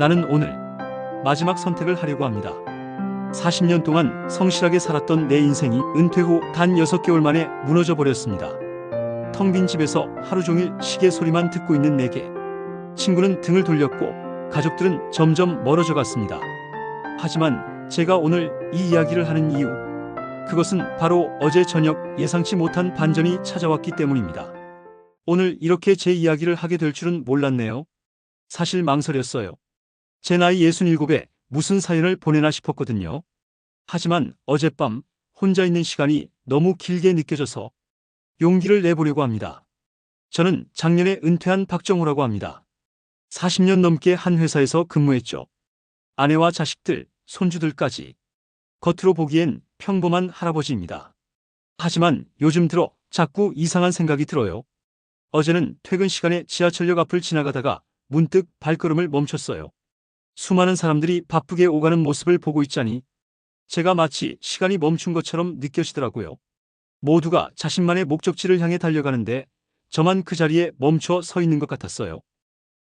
나는 오늘 마지막 선택을 하려고 합니다. 40년 동안 성실하게 살았던 내 인생이 은퇴 후 단 6개월 만에 무너져 버렸습니다. 텅 빈 집에서 하루 종일 시계 소리만 듣고 있는 내게 친구는 등을 돌렸고 가족들은 점점 멀어져 갔습니다. 하지만 제가 오늘 이 이야기를 하는 이유 그것은 바로 어제 저녁 예상치 못한 반전이 찾아왔기 때문입니다. 오늘 이렇게 제 이야기를 하게 될 줄은 몰랐네요. 사실 망설였어요. 제 나이 67에 무슨 사연을 보내나 싶었거든요. 하지만 어젯밤 혼자 있는 시간이 너무 길게 느껴져서 용기를 내보려고 합니다. 저는 작년에 은퇴한 박정호라고 합니다. 40년 넘게 한 회사에서 근무했죠. 아내와 자식들, 손주들까지. 겉으로 보기엔 평범한 할아버지입니다. 하지만 요즘 들어 자꾸 이상한 생각이 들어요. 어제는 퇴근 시간에 지하철역 앞을 지나가다가 문득 발걸음을 멈췄어요. 수많은 사람들이 바쁘게 오가는 모습을 보고 있자니 제가 마치 시간이 멈춘 것처럼 느껴지더라고요. 모두가 자신만의 목적지를 향해 달려가는데 저만 그 자리에 멈춰 서 있는 것 같았어요.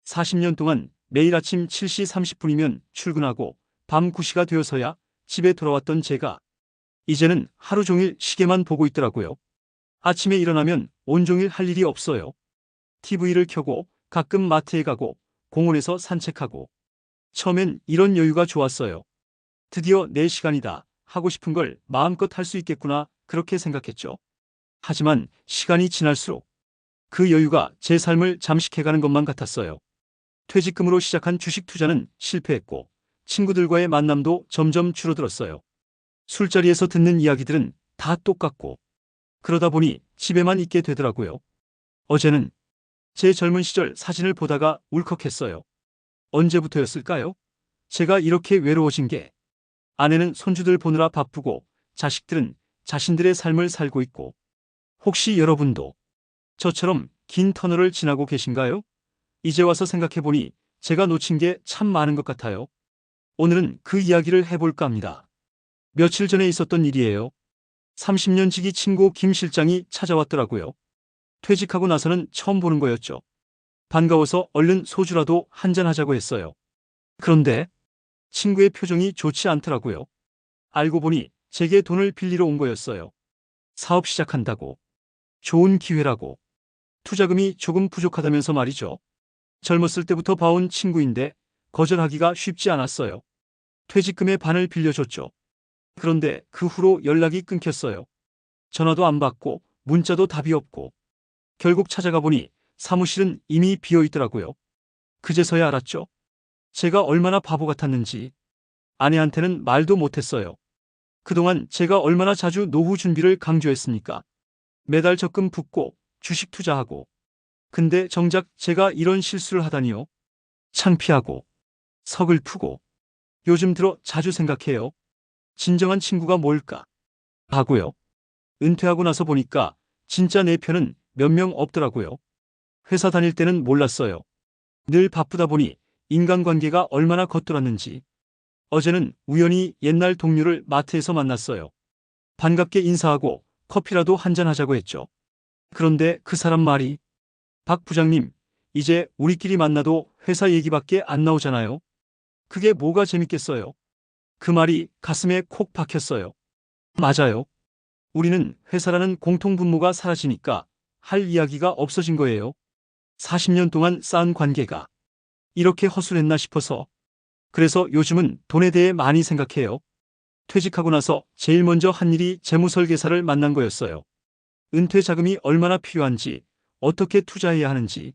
40년 동안 매일 아침 7시 30분이면 출근하고 밤 9시가 되어서야 집에 돌아왔던 제가 이제는 하루 종일 시계만 보고 있더라고요. 아침에 일어나면 온종일 할 일이 없어요. TV를 켜고 가끔 마트에 가고 공원에서 산책하고 처음엔 이런 여유가 좋았어요. 드디어 내 시간이다. 하고 싶은 걸 마음껏 할 수 있겠구나. 그렇게 생각했죠. 하지만 시간이 지날수록 그 여유가 제 삶을 잠식해가는 것만 같았어요. 퇴직금으로 시작한 주식 투자는 실패했고 친구들과의 만남도 점점 줄어들었어요. 술자리에서 듣는 이야기들은 다 똑같고 그러다 보니 집에만 있게 되더라고요. 어제는 제 젊은 시절 사진을 보다가 울컥했어요. 언제부터였을까요? 제가 이렇게 외로워진 게 아내는 손주들 보느라 바쁘고 자식들은 자신들의 삶을 살고 있고 혹시 여러분도 저처럼 긴 터널을 지나고 계신가요? 이제 와서 생각해보니 제가 놓친 게 참 많은 것 같아요. 오늘은 그 이야기를 해볼까 합니다. 며칠 전에 있었던 일이에요. 30년 지기 친구 김 실장이 찾아왔더라고요. 퇴직하고 나서는 처음 보는 거였죠. 반가워서 얼른 소주라도 한잔하자고 했어요. 그런데 친구의 표정이 좋지 않더라고요. 알고 보니 제게 돈을 빌리러 온 거였어요. 사업 시작한다고. 좋은 기회라고. 투자금이 조금 부족하다면서 말이죠. 젊었을 때부터 봐온 친구인데 거절하기가 쉽지 않았어요. 퇴직금의 반을 빌려줬죠. 그런데 그 후로 연락이 끊겼어요. 전화도 안 받고 문자도 답이 없고 결국 찾아가 보니 사무실은 이미 비어 있더라고요. 그제서야 알았죠. 제가 얼마나 바보 같았는지 아내한테는 말도 못했어요. 그동안 제가 얼마나 자주 노후 준비를 강조했습니까? 매달 적금 붓고 주식 투자하고. 근데 정작 제가 이런 실수를 하다니요. 창피하고 서글프고 요즘 들어 자주 생각해요. 진정한 친구가 뭘까? 하고요. 은퇴하고 나서 보니까 진짜 내 편은 몇 명 없더라고요. 회사 다닐 때는 몰랐어요. 늘 바쁘다 보니 인간관계가 얼마나 겉돌았는지. 어제는 우연히 옛날 동료를 마트에서 만났어요. 반갑게 인사하고 커피라도 한잔하자고 했죠. 그런데 그 사람 말이 박 부장님, 이제 우리끼리 만나도 회사 얘기밖에 안 나오잖아요. 그게 뭐가 재밌겠어요. 그 말이 가슴에 콕 박혔어요. 맞아요. 우리는 회사라는 공통분모가 사라지니까 할 이야기가 없어진 거예요. 40년 동안 쌓은 관계가 이렇게 허술했나 싶어서 그래서 요즘은 돈에 대해 많이 생각해요. 퇴직하고 나서 제일 먼저 한 일이 재무설계사를 만난 거였어요. 은퇴 자금이 얼마나 필요한지, 어떻게 투자해야 하는지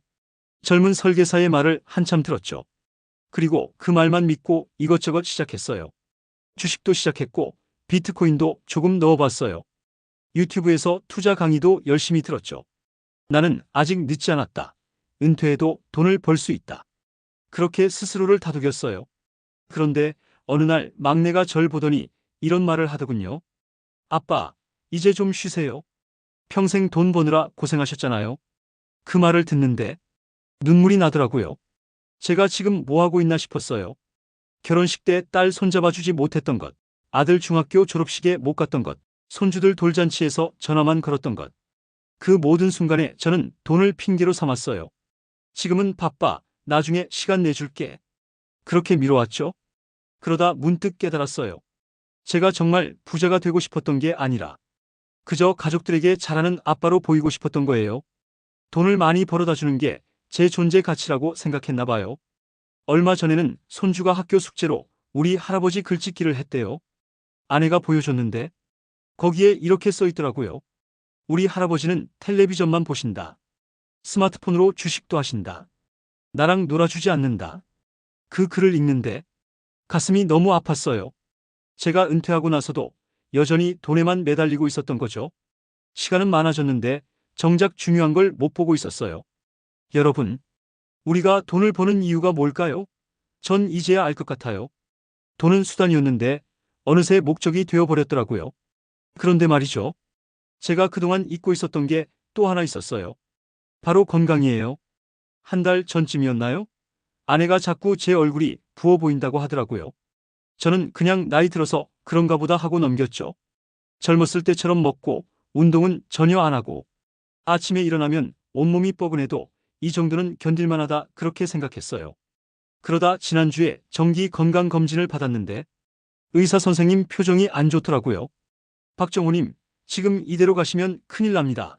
젊은 설계사의 말을 한참 들었죠. 그리고 그 말만 믿고 이것저것 시작했어요. 주식도 시작했고 비트코인도 조금 넣어봤어요. 유튜브에서 투자 강의도 열심히 들었죠. 나는 아직 늦지 않았다. 은퇴해도 돈을 벌 수 있다. 그렇게 스스로를 다독였어요. 그런데 어느 날 막내가 절 보더니 이런 말을 하더군요. 아빠, 이제 좀 쉬세요. 평생 돈 버느라 고생하셨잖아요. 그 말을 듣는데 눈물이 나더라고요. 제가 지금 뭐 하고 있나 싶었어요. 결혼식 때 딸 손잡아 주지 못했던 것, 아들 중학교 졸업식에 못 갔던 것, 손주들 돌잔치에서 전화만 걸었던 것. 그 모든 순간에 저는 돈을 핑계로 삼았어요. 지금은 바빠. 나중에 시간 내줄게. 그렇게 미뤄왔죠? 그러다 문득 깨달았어요. 제가 정말 부자가 되고 싶었던 게 아니라 그저 가족들에게 잘하는 아빠로 보이고 싶었던 거예요. 돈을 많이 벌어다 주는 게 제 존재 가치라고 생각했나 봐요. 얼마 전에는 손주가 학교 숙제로 우리 할아버지 글짓기를 했대요. 아내가 보여줬는데 거기에 이렇게 써 있더라고요. 우리 할아버지는 텔레비전만 보신다. 스마트폰으로 주식도 하신다. 나랑 놀아주지 않는다. 그 글을 읽는데 가슴이 너무 아팠어요. 제가 은퇴하고 나서도 여전히 돈에만 매달리고 있었던 거죠. 시간은 많아졌는데 정작 중요한 걸 못 보고 있었어요. 여러분, 우리가 돈을 버는 이유가 뭘까요? 전 이제야 알 것 같아요. 돈은 수단이었는데 어느새 목적이 되어버렸더라고요. 그런데 말이죠. 제가 그동안 잊고 있었던 게 또 하나 있었어요. 바로 건강이에요. 한 달 전쯤이었나요? 아내가 자꾸 제 얼굴이 부어 보인다고 하더라고요. 저는 그냥 나이 들어서 그런가 보다 하고 넘겼죠. 젊었을 때처럼 먹고 운동은 전혀 안 하고 아침에 일어나면 온몸이 뻐근해도 이 정도는 견딜만하다 그렇게 생각했어요. 그러다 지난주에 정기 건강 검진을 받았는데 의사 선생님 표정이 안 좋더라고요. 박정호님, 지금 이대로 가시면 큰일 납니다.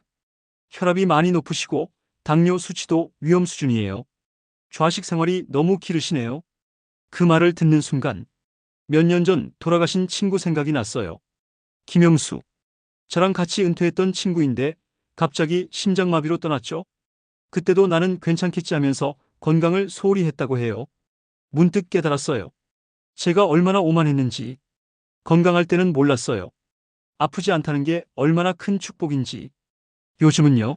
혈압이 많이 높으시고 당뇨 수치도 위험 수준이에요. 좌식 생활이 너무 길으시네요. 그 말을 듣는 순간 몇 년 전 돌아가신 친구 생각이 났어요. 김영수. 저랑 같이 은퇴했던 친구인데 갑자기 심장마비로 떠났죠. 그때도 나는 괜찮겠지 하면서 건강을 소홀히 했다고 해요. 문득 깨달았어요. 제가 얼마나 오만했는지. 건강할 때는 몰랐어요. 아프지 않다는 게 얼마나 큰 축복인지. 요즘은요.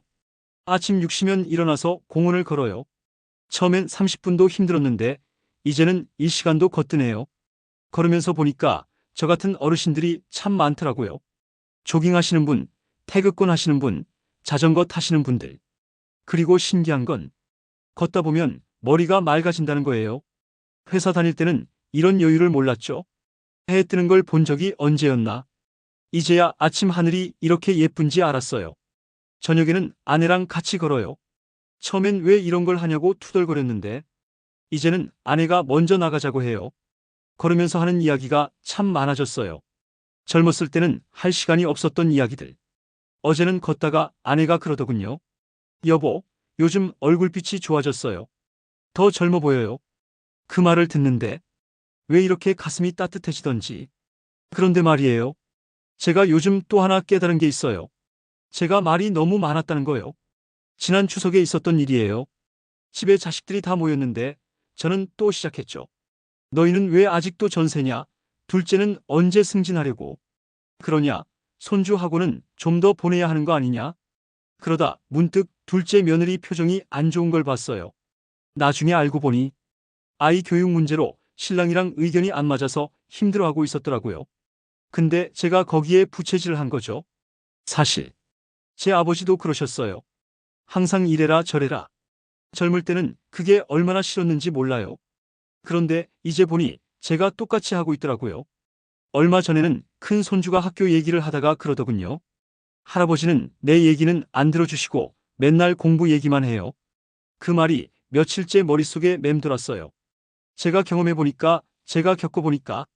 아침 6시면 일어나서 공원을 걸어요. 처음엔 30분도 힘들었는데 이제는 1시간도 거뜬해요. 걸으면서 보니까 저 같은 어르신들이 참 많더라고요. 조깅하시는 분, 태극권 하시는 분, 자전거 타시는 분들. 그리고 신기한 건 걷다 보면 머리가 맑아진다는 거예요. 회사 다닐 때는 이런 여유를 몰랐죠. 해 뜨는 걸 본 적이 언제였나. 이제야 아침 하늘이 이렇게 예쁜지 알았어요. 저녁에는 아내랑 같이 걸어요. 처음엔 왜 이런 걸 하냐고 투덜거렸는데 이제는 아내가 먼저 나가자고 해요. 걸으면서 하는 이야기가 참 많아졌어요. 젊었을 때는 할 시간이 없었던 이야기들. 어제는 걷다가 아내가 그러더군요. 여보, 요즘 얼굴빛이 좋아졌어요. 더 젊어 보여요. 그 말을 듣는데 왜 이렇게 가슴이 따뜻해지던지. 그런데 말이에요. 제가 요즘 또 하나 깨달은 게 있어요. 제가 말이 너무 많았다는 거요. 지난 추석에 있었던 일이에요. 집에 자식들이 다 모였는데 저는 또 시작했죠. 너희는 왜 아직도 전세냐? 둘째는 언제 승진하려고? 그러냐? 손주하고는 좀 더 보내야 하는 거 아니냐? 그러다 문득 둘째 며느리 표정이 안 좋은 걸 봤어요. 나중에 알고 보니 아이 교육 문제로 신랑이랑 의견이 안 맞아서 힘들어하고 있었더라고요. 근데 제가 거기에 부채질을 한 거죠. 사실 제 아버지도 그러셨어요. 항상 이래라 저래라. 젊을 때는 그게 얼마나 싫었는지 몰라요. 그런데 이제 보니 제가 똑같이 하고 있더라고요. 얼마 전에는 큰 손주가 학교 얘기를 하다가 그러더군요. 할아버지는 내 얘기는 안 들어주시고 맨날 공부 얘기만 해요. 그 말이 며칠째 머릿속에 맴돌았어요. 제가 경험해보니까, 제가 겪어보니까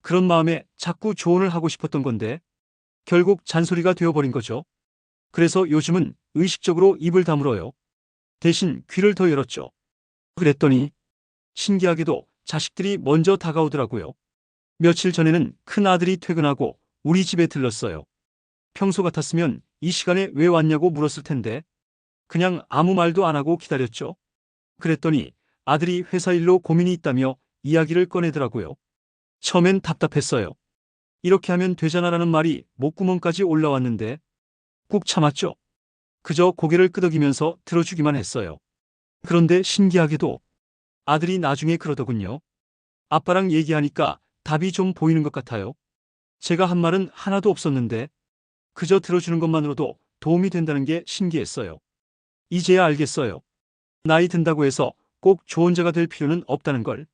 그런 마음에 자꾸 조언을 하고 싶었던 건데 결국 잔소리가 되어버린 거죠. 그래서 요즘은 의식적으로 입을 다물어요. 대신 귀를 더 열었죠. 그랬더니 신기하게도 자식들이 먼저 다가오더라고요. 며칠 전에는 큰 아들이 퇴근하고 우리 집에 들렀어요. 평소 같았으면 이 시간에 왜 왔냐고 물었을 텐데 그냥 아무 말도 안 하고 기다렸죠. 그랬더니 아들이 회사 일로 고민이 있다며 이야기를 꺼내더라고요. 처음엔 답답했어요. 이렇게 하면 되잖아라는 말이 목구멍까지 올라왔는데 꾹 참았죠. 그저 고개를 끄덕이면서 들어주기만 했어요. 그런데 신기하게도 아들이 나중에 그러더군요. 아빠랑 얘기하니까 답이 좀 보이는 것 같아요. 제가 한 말은 하나도 없었는데 그저 들어주는 것만으로도 도움이 된다는 게 신기했어요. 이제야 알겠어요. 나이 든다고 해서 꼭 좋은 자가 될 필요는 없다는 걸.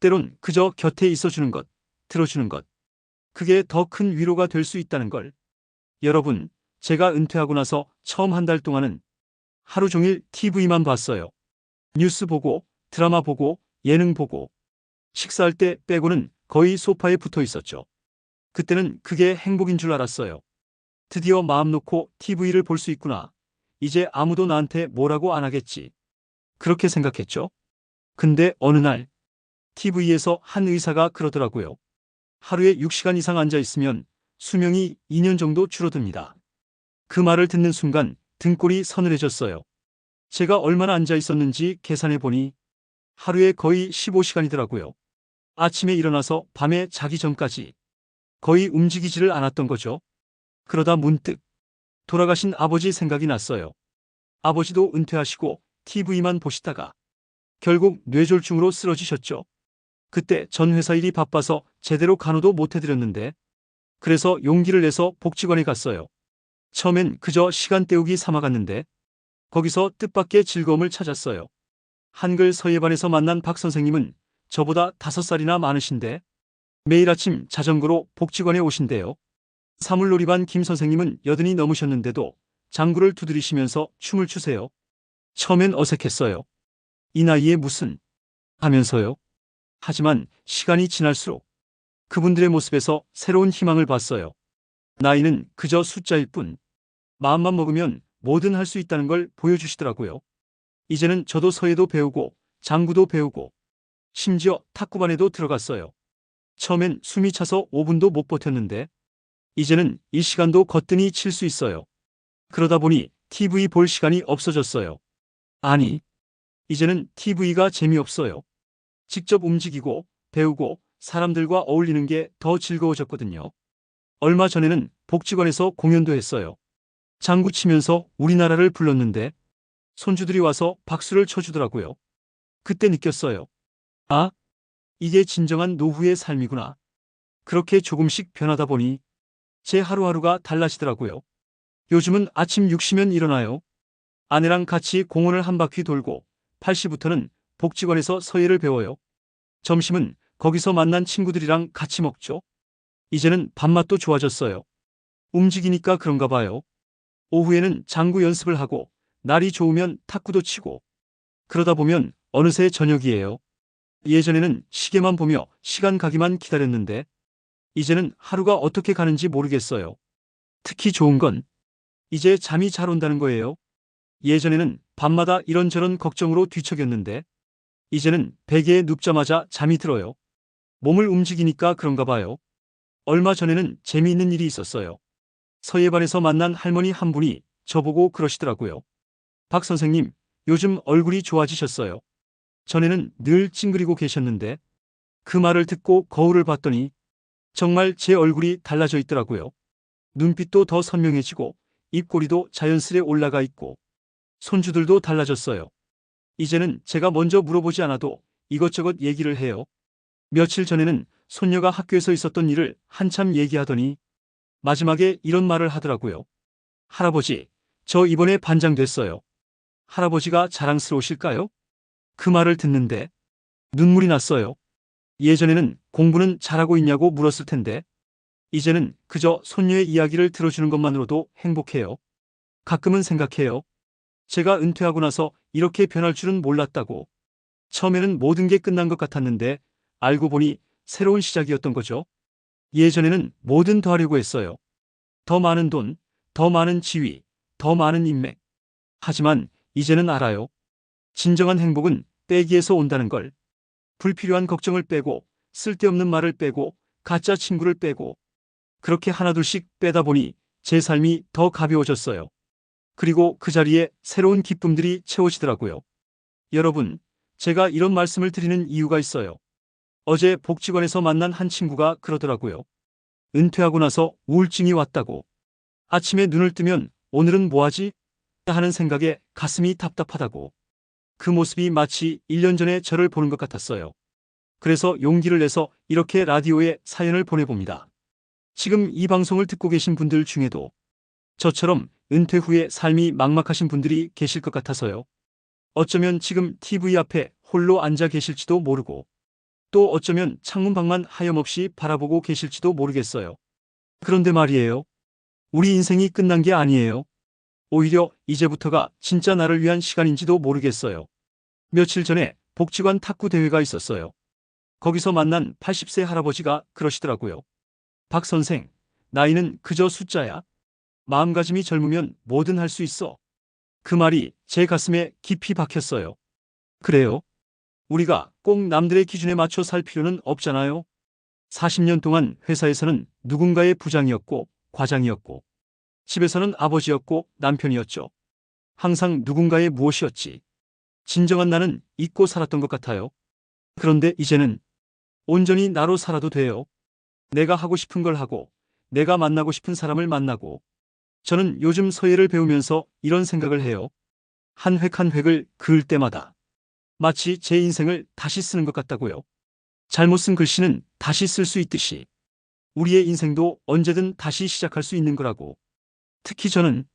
때론 그저 곁에 있어주는 것, 들어주는 것. 그게 더 큰 위로가 될 수 있다는 걸. 여러분, 제가 은퇴하고 나서 처음 한 달 동안은 하루 종일 TV만 봤어요. 뉴스 보고, 드라마 보고, 예능 보고. 식사할 때 빼고는 거의 소파에 붙어 있었죠. 그때는 그게 행복인 줄 알았어요. 드디어 마음 놓고 TV를 볼 수 있구나. 이제 아무도 나한테 뭐라고 안 하겠지. 그렇게 생각했죠. 근데 어느 날 TV에서 한 의사가 그러더라고요. 하루에 6시간 이상 앉아 있으면 수명이 2년 정도 줄어듭니다. 그 말을 듣는 순간 등골이 서늘해졌어요. 제가 얼마나 앉아 있었는지 계산해 보니 하루에 거의 15시간이더라고요. 아침에 일어나서 밤에 자기 전까지 거의 움직이지를 않았던 거죠. 그러다 문득 돌아가신 아버지 생각이 났어요. 아버지도 은퇴하시고 TV만 보시다가 결국 뇌졸중으로 쓰러지셨죠. 그때 전 회사 일이 바빠서 제대로 간호도 못 해드렸는데 그래서 용기를 내서 복지관에 갔어요. 처음엔 그저 시간 때우기 삼아 갔는데 거기서 뜻밖의 즐거움을 찾았어요. 한글 서예반에서 만난 박 선생님은 저보다 다섯 살이나 많으신데 매일 아침 자전거로 복지관에 오신대요. 사물놀이반 김 선생님은 여든이 넘으셨는데도 장구를 두드리시면서 춤을 추세요. 처음엔 어색했어요. 이 나이에 무슨 하면서요. 하지만 시간이 지날수록 그분들의 모습에서 새로운 희망을 봤어요. 나이는 그저 숫자일 뿐 마음만 먹으면 뭐든 할 수 있다는 걸 보여주시더라고요. 이제는 저도 서예도 배우고 장구도 배우고 심지어 탁구반에도 들어갔어요. 처음엔 숨이 차서 5분도 못 버텼는데 이제는 이 시간도 거뜬히 칠 수 있어요. 그러다 보니 TV 볼 시간이 없어졌어요. 아니, 이제는 TV가 재미없어요. 직접 움직이고 배우고 사람들과 어울리는 게 더 즐거워졌거든요. 얼마 전에는 복지관에서 공연도 했어요. 장구 치면서 우리나라를 불렀는데 손주들이 와서 박수를 쳐주더라고요. 그때 느꼈어요. 아, 이게 진정한 노후의 삶이구나. 그렇게 조금씩 변하다 보니 제 하루하루가 달라지더라고요. 요즘은 아침 6시면 일어나요. 아내랑 같이 공원을 한 바퀴 돌고 8시부터는 복지관에서 서예를 배워요. 점심은 거기서 만난 친구들이랑 같이 먹죠. 이제는 밥맛도 좋아졌어요. 움직이니까 그런가 봐요. 오후에는 장구 연습을 하고 날이 좋으면 탁구도 치고 그러다 보면 어느새 저녁이에요. 예전에는 시계만 보며 시간 가기만 기다렸는데 이제는 하루가 어떻게 가는지 모르겠어요. 특히 좋은 건 이제 잠이 잘 온다는 거예요. 예전에는 밤마다 이런저런 걱정으로 뒤척였는데 이제는 베개에 눕자마자 잠이 들어요. 몸을 움직이니까 그런가 봐요. 얼마 전에는 재미있는 일이 있었어요. 서예반에서 만난 할머니 한 분이 저보고 그러시더라고요. 박 선생님, 요즘 얼굴이 좋아지셨어요. 전에는 늘 찡그리고 계셨는데 그 말을 듣고 거울을 봤더니 정말 제 얼굴이 달라져 있더라고요. 눈빛도 더 선명해지고 입꼬리도 자연스레 올라가 있고 손주들도 달라졌어요. 이제는 제가 먼저 물어보지 않아도 이것저것 얘기를 해요. 며칠 전에는 손녀가 학교에서 있었던 일을 한참 얘기하더니 마지막에 이런 말을 하더라고요. 할아버지, 저 이번에 반장 됐어요. 할아버지가 자랑스러우실까요? 그 말을 듣는데 눈물이 났어요. 예전에는 공부는 잘하고 있냐고 물었을 텐데 이제는 그저 손녀의 이야기를 들어주는 것만으로도 행복해요. 가끔은 생각해요. 제가 은퇴하고 나서 이렇게 변할 줄은 몰랐다고. 처음에는 모든 게 끝난 것 같았는데 알고 보니 새로운 시작이었던 거죠. 예전에는 뭐든 더 하려고 했어요. 더 많은 돈, 더 많은 지위, 더 많은 인맥. 하지만 이제는 알아요. 진정한 행복은 빼기에서 온다는 걸. 불필요한 걱정을 빼고, 쓸데없는 말을 빼고, 가짜 친구를 빼고, 그렇게 하나둘씩 빼다 보니 제 삶이 더 가벼워졌어요. 그리고 그 자리에 새로운 기쁨들이 채워지더라고요. 여러분, 제가 이런 말씀을 드리는 이유가 있어요. 어제 복지관에서 만난 한 친구가 그러더라고요. 은퇴하고 나서 우울증이 왔다고. 아침에 눈을 뜨면 오늘은 뭐하지? 하는 생각에 가슴이 답답하다고. 그 모습이 마치 1년 전에 저를 보는 것 같았어요. 그래서 용기를 내서 이렇게 라디오에 사연을 보내봅니다. 지금 이 방송을 듣고 계신 분들 중에도 저처럼 은퇴 후에 삶이 막막하신 분들이 계실 것 같아서요. 어쩌면 지금 TV 앞에 홀로 앉아 계실지도 모르고 또 어쩌면 창문밖만 하염없이 바라보고 계실지도 모르겠어요. 그런데 말이에요. 우리 인생이 끝난 게 아니에요. 오히려 이제부터가 진짜 나를 위한 시간인지도 모르겠어요. 며칠 전에 복지관 탁구 대회가 있었어요. 거기서 만난 80세 할아버지가 그러시더라고요. 박 선생, 나이는 그저 숫자야. 마음가짐이 젊으면 뭐든 할 수 있어. 그 말이 제 가슴에 깊이 박혔어요. 그래요. 우리가 꼭 남들의 기준에 맞춰 살 필요는 없잖아요. 40년 동안 회사에서는 누군가의 부장이었고 과장이었고 집에서는 아버지였고 남편이었죠. 항상 누군가의 무엇이었지. 진정한 나는 잊고 살았던 것 같아요. 그런데 이제는 온전히 나로 살아도 돼요. 내가 하고 싶은 걸 하고 내가 만나고 싶은 사람을 만나고 저는 요즘 서예를 배우면서 이런 생각을 해요. 한 획 한 획을 그을 때마다 마치 제 인생을 다시 쓰는 것 같다고요. 잘못 쓴 글씨는 다시 쓸 수 있듯이 우리의 인생도 언제든 다시 시작할 수 있는 거라고. 특히 저는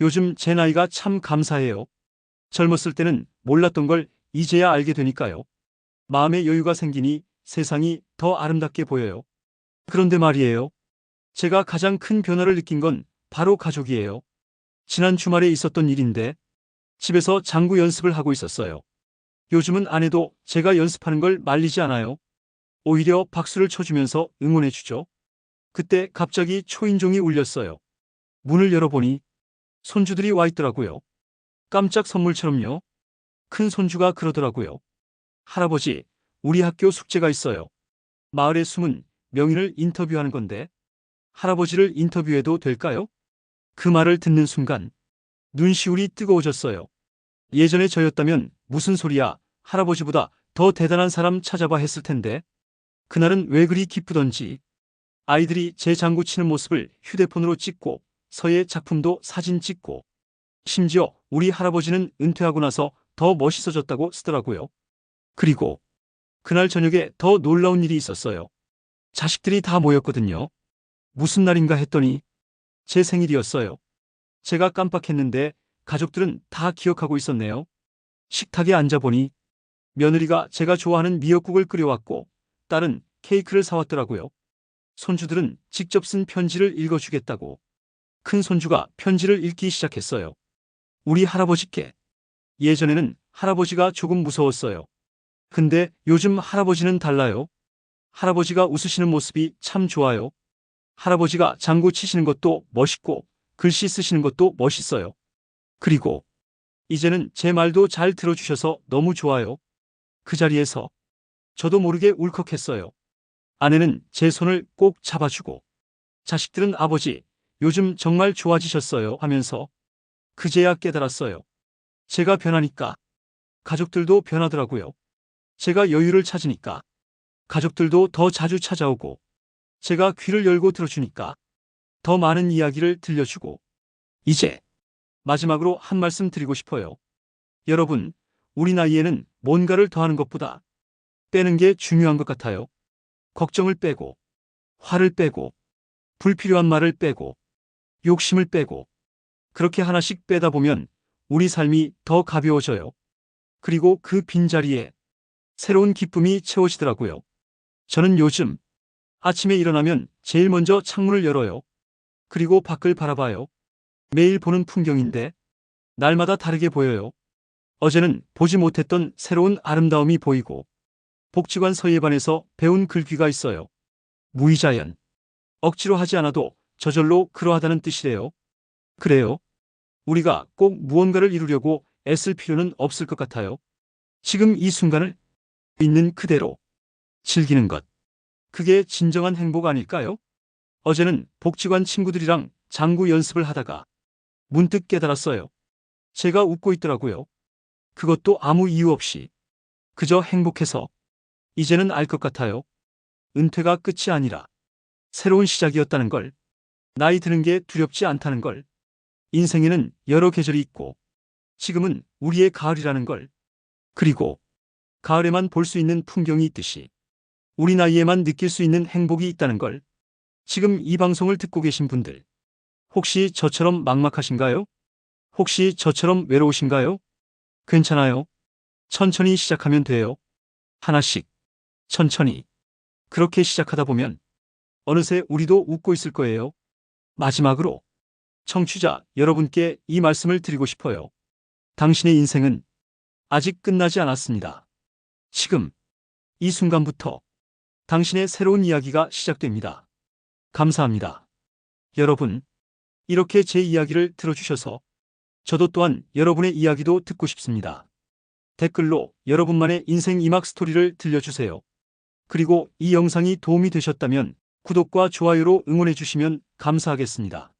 요즘 제 나이가 참 감사해요. 젊었을 때는 몰랐던 걸 이제야 알게 되니까요. 마음의 여유가 생기니 세상이 더 아름답게 보여요. 그런데 말이에요. 제가 가장 큰 변화를 느낀 건 바로 가족이에요. 지난 주말에 있었던 일인데 집에서 장구 연습을 하고 있었어요. 요즘은 아내도 제가 연습하는 걸 말리지 않아요. 오히려 박수를 쳐주면서 응원해주죠. 그때 갑자기 초인종이 울렸어요. 문을 열어보니 손주들이 와 있더라고요. 깜짝 선물처럼요. 큰 손주가 그러더라고요. 할아버지, 우리 학교 숙제가 있어요. 마을에 숨은 명인을 인터뷰하는 건데 할아버지를 인터뷰해도 될까요? 그 말을 듣는 순간 눈시울이 뜨거워졌어요. 예전에 저였다면 무슨 소리야 할아버지보다 더 대단한 사람 찾아봐 했을 텐데 그날은 왜 그리 기쁘던지 아이들이 제 장구 치는 모습을 휴대폰으로 찍고 서예 작품도 사진 찍고 심지어 우리 할아버지는 은퇴하고 나서 더 멋있어졌다고 쓰더라고요. 그리고 그날 저녁에 더 놀라운 일이 있었어요. 자식들이 다 모였거든요. 무슨 날인가 했더니 제 생일이었어요. 제가 깜빡했는데 가족들은 다 기억하고 있었네요. 식탁에 앉아보니 며느리가 제가 좋아하는 미역국을 끓여왔고 딸은 케이크를 사왔더라고요. 손주들은 직접 쓴 편지를 읽어주겠다고. 큰 손주가 편지를 읽기 시작했어요. 우리 할아버지께. 예전에는 할아버지가 조금 무서웠어요. 근데 요즘 할아버지는 달라요. 할아버지가 웃으시는 모습이 참 좋아요. 할아버지가 장구 치시는 것도 멋있고 글씨 쓰시는 것도 멋있어요. 그리고 이제는 제 말도 잘 들어주셔서 너무 좋아요. 그 자리에서 저도 모르게 울컥했어요. 아내는 제 손을 꼭 잡아주고 자식들은 아버지 요즘 정말 좋아지셨어요 하면서 그제야 깨달았어요. 제가 변하니까 가족들도 변하더라고요. 제가 여유를 찾으니까 가족들도 더 자주 찾아오고 제가 귀를 열고 들어주니까 더 많은 이야기를 들려주고 이제 마지막으로 한 말씀 드리고 싶어요. 여러분, 우리 나이에는 뭔가를 더하는 것보다 빼는 게 중요한 것 같아요. 걱정을 빼고, 화를 빼고, 불필요한 말을 빼고, 욕심을 빼고, 그렇게 하나씩 빼다 보면 우리 삶이 더 가벼워져요. 그리고 그 빈자리에 새로운 기쁨이 채워지더라고요. 저는 요즘 아침에 일어나면 제일 먼저 창문을 열어요. 그리고 밖을 바라봐요. 매일 보는 풍경인데 날마다 다르게 보여요. 어제는 보지 못했던 새로운 아름다움이 보이고 복지관 서예반에서 배운 글귀가 있어요. 무의자연. 억지로 하지 않아도 저절로 그러하다는 뜻이래요. 그래요. 우리가 꼭 무언가를 이루려고 애쓸 필요는 없을 것 같아요. 지금 이 순간을 있는 그대로 즐기는 것. 그게 진정한 행복 아닐까요? 어제는 복지관 친구들이랑 장구 연습을 하다가 문득 깨달았어요. 제가 웃고 있더라고요. 그것도 아무 이유 없이. 그저 행복해서. 이제는 알 것 같아요. 은퇴가 끝이 아니라 새로운 시작이었다는 걸. 나이 드는 게 두렵지 않다는 걸. 인생에는 여러 계절이 있고 지금은 우리의 가을이라는 걸. 그리고 가을에만 볼 수 있는 풍경이 있듯이 우리 나이에만 느낄 수 있는 행복이 있다는 걸. 지금 이 방송을 듣고 계신 분들. 혹시 저처럼 막막하신가요? 혹시 저처럼 외로우신가요? 괜찮아요. 천천히 시작하면 돼요. 하나씩. 천천히. 그렇게 시작하다 보면 어느새 우리도 웃고 있을 거예요. 마지막으로 청취자 여러분께 이 말씀을 드리고 싶어요. 당신의 인생은 아직 끝나지 않았습니다. 지금 이 순간부터 당신의 새로운 이야기가 시작됩니다. 감사합니다. 여러분, 이렇게 제 이야기를 들어주셔서 저도 또한 여러분의 이야기도 듣고 싶습니다. 댓글로 여러분만의 인생 이막 스토리를 들려주세요. 그리고 이 영상이 도움이 되셨다면 구독과 좋아요로 응원해 주시면 감사하겠습니다.